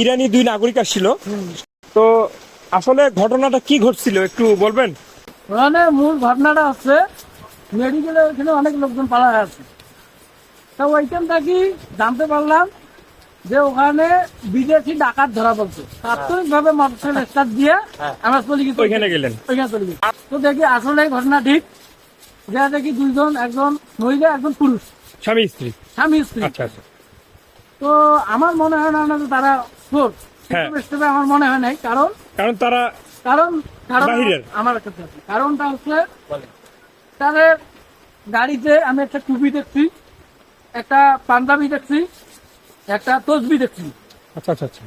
ইরানি দুই নাগরিক আসছিল। তো আসলে ঘটনাটা কি ঘটছিল একটু বলবেন? ওখানে মূল ঘটনাটা হচ্ছে মেডিকেলে ওখানে অনেক লোকজন পালা আছে। তো ওইখান থেকে জানতে পারলাম যে ওখানে বিদেশি ডাকাত ধরা পড়ছে। তাৎক্ষণিক ভাবে মোটরসাইকেল স্টার্ট দিয়ে আমরা চলে গেছি। ওইখানে গেলেন। ওইখানে চলে গেছি। তো দেখি আসলে ঘটনা ঠিক যা দেখি দুইজন একজন মহিলা একজন পুরুষ। স্বামী স্ত্রী। স্বামী স্ত্রী। আচ্ছা আচ্ছা। তো আমার মনে হয় না না তারা চোর। হ্যাঁ। হিসেবে আমার মনে হয় নাই কারণ কারণ তারা কারণ কারণ আমার কাছে কারণটা হচ্ছে তাদের গাড়িতে আমি একটা টুপি দেখছি একটা পাঞ্জাবি দেখছি একটা তসবি দেখছি। আচ্ছা আচ্ছা আচ্ছা।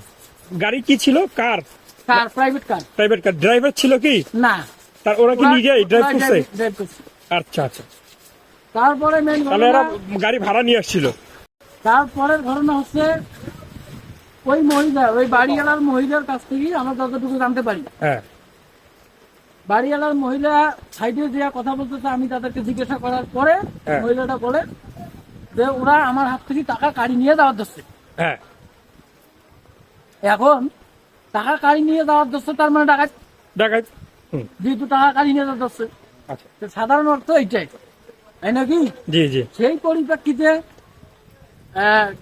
গাড়ি কি ছিল? Car? Car? Private car? Private car. Driver ছিল কি? না। তার ওরা কি নিজেই ড্রাইভ করছে? আচ্ছা আচ্ছা। তারপরে মেন গাড়ি ভাড়া নিয়ে আসছিল। তারপরের ঘটনা হচ্ছে ওই মহিলা ওই বাড়িওয়ালার মহিলার কাছ থেকে আমরা যতটুকু জানতে পারি। হ্যাঁ। বাড়িওয়ালার মহিলা সাইডে যে কথা বলতেছে আমি তাদেরকে জিজ্ঞাসা করার পরে হ্যাঁ। মহিলাটা বলে যে ওরা আমার হাত থেকে টাকা কাড়ি নিয়ে যাওয়ার দোষে। হ্যাঁ। এখন টাকা কাড়ি নিয়ে যাওয়ার দোষে তার মানে টাকা ডাকাত। হুম। যেহেতু টাকা কাড়ি নিয়ে যাওয়ার দোষে। আচ্ছা। সাধারণ অর্থ এইটাই। তাই নাকি? জি জি। সেই পরিপ্রেক্ষিতে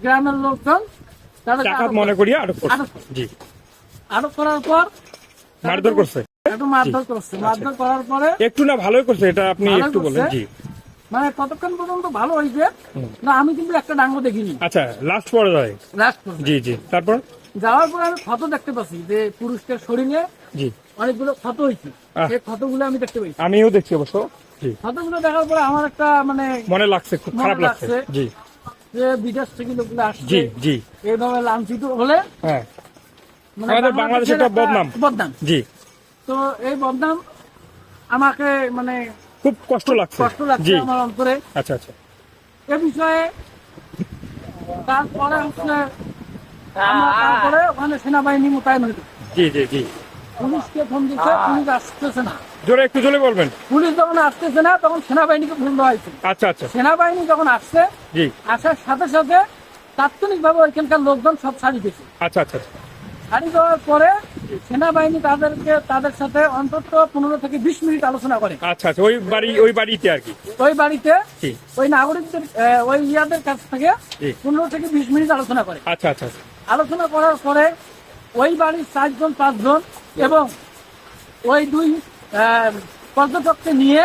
গ্রামের লোকজন মনে করে। করিয়া আটক করে। জি। আটক করার পর মারধর করছে। একটু মারধর করছে। মারধর করার পরে একটু না ভালোই করছে এটা আপনি একটু বলেন। জি। মানে পর্যন্ত ভালো হয়েছে না আমি কিন্তু একটা ডাঙ্গ দেখিনি। আচ্ছা লাস্ট পর্যায়ে। লাস্ট জি জি। তারপর? যাওয়ার পরে আমি ক্ষত দেখতে পাচ্ছি যে পুরুষটার শরীরে জি। অনেকগুলো ক্ষত হয়েছে। সেই ক্ষতগুলো আমি দেখতে পাইছি। আমিও দেখছি অবশ্য। ক্ষতগুলো দেখার পরে আমার একটা মানে মনে লাগছে খুব খারাপ লাগছে। লাগছে। জি। যে বিদেশ থেকে লোকগুলো আসছে জি জি। এইভাবে লাঞ্ছিত হলে হ্যাঁ। মানে আমাদের বাংলাদেশের একটা বদনাম। বদনাম। জি। তো এই বদনাম আমাকে মানে খুব কষ্ট লাগছে। কষ্ট লাগছে আমার অন্তরে। আচ্ছা আচ্ছা। এ বিষয়ে তারপরে হচ্ছে তারপরে ওখানে সেনাবাহিনী মোতায়েন হইল জি জি জি। পুলিশকে ফোন দিচ্ছে পুলিশ আসতেছে না। জোরে একটু জোরে বলবেন। পুলিশ যখন আসতেছে না তখন সেনাবাহিনীকে ফোন দেওয়া হয়েছে। আচ্ছা আচ্ছা। সেনাবাহিনী যখন আসছে জি। আসার সাথে সাথে তাৎক্ষণিকভাবে ওইখানকার লোকজন সব ছাড়ি দিয়েছে। আচ্ছা আচ্ছা ছাড়ি দেওয়ার পরে সেনাবাহিনী তাদেরকে তাদের সাথে অন্তত পনেরো থেকে বিশ মিনিট আলোচনা করে। আচ্ছা আচ্ছা। ওই বাড়ি ওই বাড়িতে আর কি। ওই বাড়িতে ওই নাগরিকদের ওই ইয়াদের কাছ থেকে পনেরো থেকে বিশ মিনিট আলোচনা করে। আচ্ছা আচ্ছা আচ্ছা। আলোচনা করার পরে ওই বাড়ির চারজন পাঁচজন এবং ওই দুই পর্যটককে নিয়ে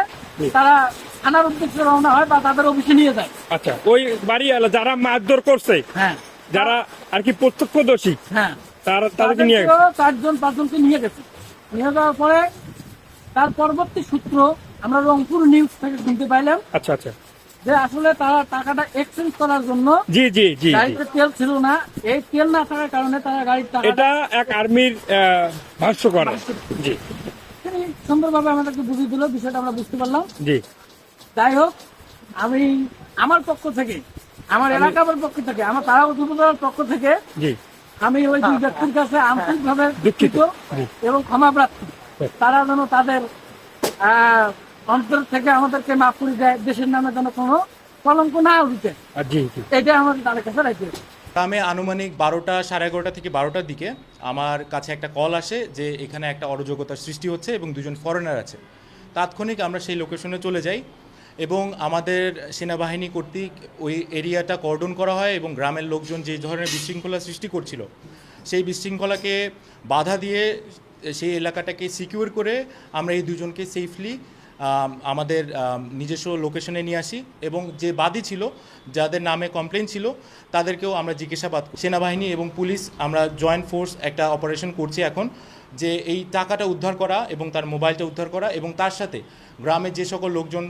তারা থানার উদ্দেশ্যে রওনা হয় বা তাদের অফিসে নিয়ে যায়। আচ্ছা ওই বাড়ি যারা মারধর করছে হ্যাঁ। যারা আর কি প্রত্যক্ষদর্শী হ্যাঁ। তারা তাদেরকে নিয়ে গেছে চারজন পাঁচজনকে নিয়ে গেছে। নিয়ে যাওয়ার পরে তার পরবর্তী সূত্র আমরা রংপুর নিউজ থেকে শুনতে পাইলাম। আচ্ছা আচ্ছা। যে আসলে তারা টাকাটা এক্সচেঞ্জ করার জন্য জি জি জি। গাড়িতে তেল ছিল না। এই তেল না থাকার কারণে তারা গাড়ির টাকা এটা এক আর্মির ভাষ্য করে। জি। সুন্দরভাবে আমাদেরকে বুঝিয়ে দিল বিষয়টা আমরা বুঝতে পারলাম। জি। যাই হোক আমি আমার পক্ষ থেকে আমার এলাকার পক্ষ থেকে আমার তারা উপজেলার পক্ষ থেকে জি। আমি ওই দুই ব্যক্তির কাছে আন্তরিকভাবে দুঃখিত। এবং ক্ষমা প্রার্থী হ্যাঁ। তারা যেন তাদের আহ, অন্তর থেকে আমাদেরকে মাফ করে দেয় দেশের নামে যেন কোনো কলঙ্ক না উঠে। জি জি। এটা আমাদের তাদের কাছে রাখতে। গ্রামে আনুমানিক বারোটা সাড়ে এগারোটা থেকে বারোটার দিকে আমার কাছে একটা কল আসে যে এখানে একটা অরাজকতার সৃষ্টি হচ্ছে এবং দুজন ফরেনার আছে। তাৎক্ষণিক আমরা সেই লোকেশনে চলে যাই এবং আমাদের সেনাবাহিনী কর্তৃক ওই এরিয়াটা কর্ডন করা হয় এবং গ্রামের লোকজন যে ধরনের বিশৃঙ্খলা সৃষ্টি করছিল সেই বিশৃঙ্খলাকে বাধা দিয়ে সেই এলাকাটাকে সিকিউর করে আমরা এই দুজনকে সেফলি আম, আমাদের নিজস্ব লোকেশনে নিয়ে আসি এবং যে বাদী ছিল, যাদের নামে কমপ্লেন ছিল, তাদেরকেও আমরা জিজ্ঞাসাবাদ। সেনাবাহিনী এবং পুলিশ, আমরা জয়েন্ট ফোর্স একটা অপারেশন করছি এখন, যে এই টাকাটা উদ্ধার করা এবং তার মোবাইলটা উদ্ধার করা এবং তার সাথে গ্রামের যে সকল লোকজন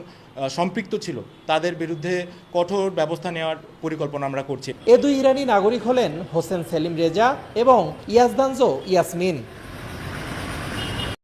সম্পৃক্ত ছিল, তাদের বিরুদ্ধে কঠোর ব্যবস্থা নেওয়ার পরিকল্পনা আমরা করছি এ দুই ইরানি নাগরিক হলেন হোসেন সেলিম রেজা এবং ইয়াজদানজো ইয়াসমিন